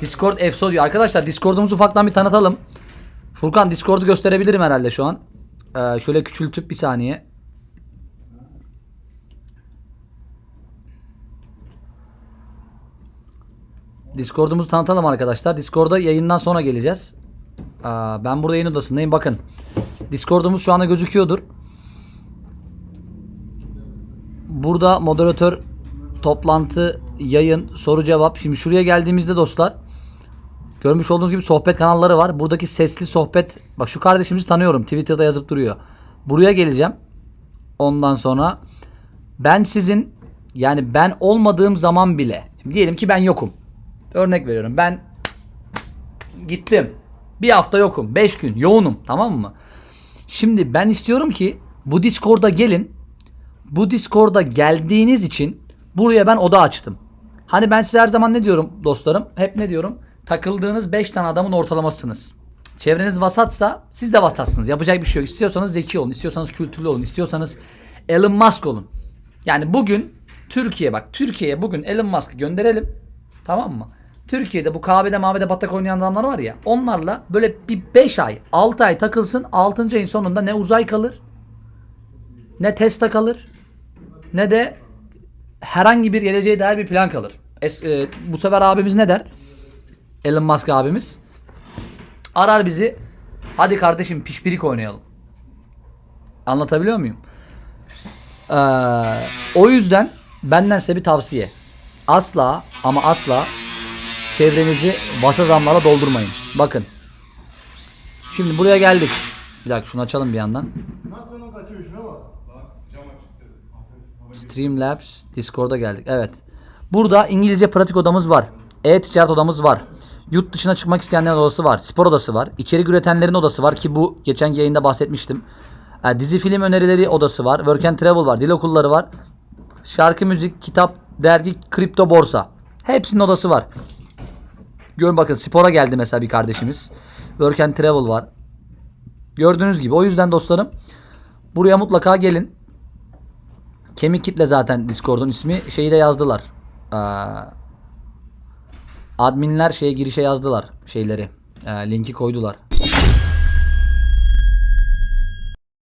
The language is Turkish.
Discord EFSO diyor. Arkadaşlar Discord'umuzu ufaktan bir tanıtalım. Furkan Discord'u gösterebilirim herhalde şu an. Ee, şöyle küçültüp bir saniye. Discord'umuzu tanıtalım arkadaşlar. Discord'a yayından sonra geleceğiz. Aa, ben burada yayın odasındayım. Bakın. Discord'umuz şu anda gözüküyordur. Burada moderatör toplantı, yayın, soru cevap. Şimdi şuraya geldiğimizde dostlar görmüş olduğunuz gibi sohbet kanalları var. Buradaki sesli sohbet bak şu kardeşimizi tanıyorum. Twitter'da yazıp duruyor. Buraya geleceğim. Ondan sonra ben sizin yani ben olmadığım zaman bile diyelim ki ben yokum. Örnek veriyorum. Ben gittim. Bir hafta yokum. Beş gün yoğunum. Tamam mı? Şimdi ben istiyorum ki bu Discord'a gelin. Bu Discord'a geldiğiniz için buraya ben oda açtım. Hani ben size her zaman ne diyorum dostlarım? Hep ne diyorum? Takıldığınız 5 tane adamın ortalamasınız. Çevreniz vasatsa siz de vasatsınız. Yapacak bir şey yok. İstiyorsanız zeki olun, istiyorsanız kültürlü olun, istiyorsanız Elon Musk olun. Yani bugün Türkiye bak Türkiye'ye bugün Elon Musk'ı gönderelim. Tamam mı? Türkiye'de bu kahvede mavede batak oynayan adamlar var ya onlarla böyle bir 5 ay 6 ay takılsın 6. ayın sonunda ne uzay kalır ne Tesla kalır ne de herhangi bir geleceğe dair bir plan kalır. Es, e, bu sefer abimiz ne der? Elon Musk abimiz. Arar bizi. Hadi kardeşim pişpirik oynayalım. Anlatabiliyor muyum? Ee, o yüzden benden size bir tavsiye. Asla ama asla çevrenizi vasat adamlarla doldurmayın. Bakın. Şimdi buraya geldik. Bir dakika şunu açalım bir yandan. Nasıl kaçıyor şuna bak. Streamlabs Discord'a geldik. Evet. Burada İngilizce pratik odamız var. E-ticaret odamız var. Yurt dışına çıkmak isteyenlerin odası var. Spor odası var. İçerik üretenlerin odası var ki bu geçen yayında bahsetmiştim. Ha, dizi film önerileri odası var. Work and Travel var. Dil okulları var. Şarkı, müzik, kitap, dergi, kripto, borsa. Hepsinin odası var. Görün bakın spora geldi mesela bir kardeşimiz. Work and Travel var. Gördüğünüz gibi. O yüzden dostlarım buraya mutlaka gelin. Kemik kitle zaten Discord'un ismi. Şeyi de yazdılar. Aa, adminler şeye girişe yazdılar şeyleri. Ee, linki koydular.